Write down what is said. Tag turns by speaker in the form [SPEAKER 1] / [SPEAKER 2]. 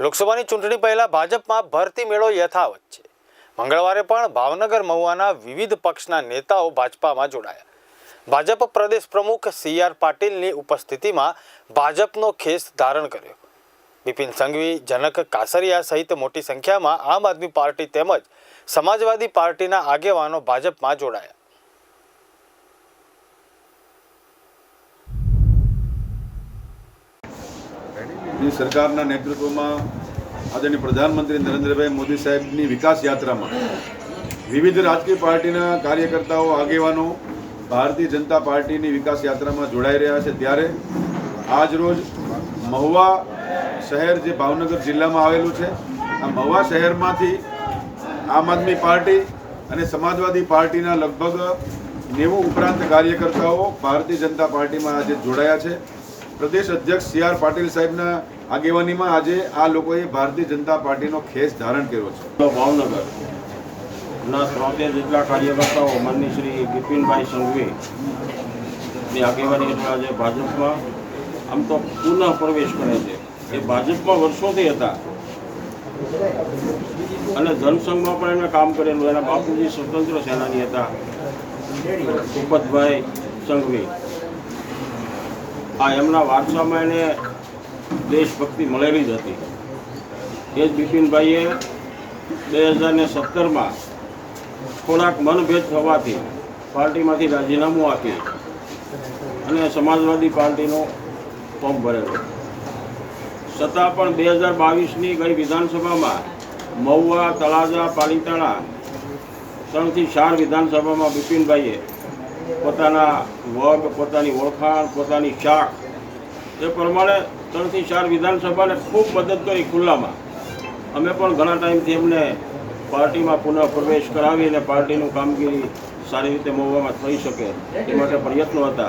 [SPEAKER 1] લોકસભાની ચૂંટણી પહેલા ભાજપમાં ભરતી મેળો યથાવત છે. મંગળવારે પણ ભાવનગર મહુવાના વિવિધ પક્ષના નેતાઓ ભાજપામાં જોડાયા. ભાજપ પ્રદેશ પ્રમુખ સી આર પાટીલની ઉપસ્થિતિમાં ભાજપનો ખેસ ધારણ કર્યો. બિપિન સંઘવી, જનક કાસરિયા સહિત મોટી સંખ્યામાં આમ આદમી પાર્ટી તેમજ સમાજવાદી પાર્ટીના આગેવાનો ભાજપમાં જોડાયા.
[SPEAKER 2] ની સરકારના નેતૃત્વમાં આદરણીય પ્રધાનમંત્રી નરેન્દ્રભાઈ મોદી સાહેબની વિકાસ યાત્રામાં વિવિધ રાજકીય પાર્ટીના કાર્યકર્તાઓ, આગેવાનો ભારતીય જનતા પાર્ટીની વિકાસ યાત્રામાં જોડાઈ રહ્યા છે. ત્યારે આજ રોજ મહુવા શહેર જે ભાવનગર જિલ્લામાં આવેલું છે, આ મહુવા શહેરમાંથી આમ આદમી પાર્ટી અને સમાજવાદી પાર્ટીના લગભગ નેવું ઉપરાંત કાર્યકર્તાઓ ભારતીય જનતા પાર્ટીમાં આજે જોડાયા છે. પ્રદેશ અધ્યક્ષ સી આર પાટીલ સાહેબના આગેવાનીમાં આજે આ લોકોએ ભારતીય જનતા પાર્ટીનો ખેસ ધારણ કર્યો છે.
[SPEAKER 3] ભાવનગર. ના ત્રોતેર જેટલા કાર્યકર્તાઓ માનની શ્રી બિપિનભાઈ સંઘવી ની આગેવાની હેઠળ આજે ભાજપમાં, આમ તો પુનઃ પ્રવેશ કરે છે. એ ભાજપમાં વર્ષોથી હતા. અને જનસંઘમાં પણ એમણે કામ કરેલું. એના બાપુજી સ્વતંત્ર સેનાની હતા. ભૂપતભાઈ સંઘવી. આ એમના વારસામાં એને દેશભક્તિ મળેલી જ હતી. એ જ બિપિનભાઈએ બે હજાર ને સત્તરમાં થોડાક મનભેદ થવાથી પાર્ટીમાંથી રાજીનામું આપી અને સમાજવાદી પાર્ટીનો ફોર્મ ભરેલો. છતાં પણ બે હજાર બાવીસની ગઈ વિધાનસભામાં મહુવા, તળાજા, પાલીતાણા ત્રણથી ચાર વિધાનસભામાં બિપિનભાઈએ પોતાના વગ, પોતાની ઓળખાણ, પોતાની શાખ એ પ્રમાણે ત્રણથી ચાર વિધાનસભાને ખૂબ મદદ કરી ખુલ્લામાં. અમે પણ ઘણા ટાઈમથી એમને પાર્ટીમાં પુનઃ પ્રવેશ કરાવી અને પાર્ટીનું કામગીરી સારી રીતે મોવામાં થઈ શકે એ માટે પ્રયત્નો હતા.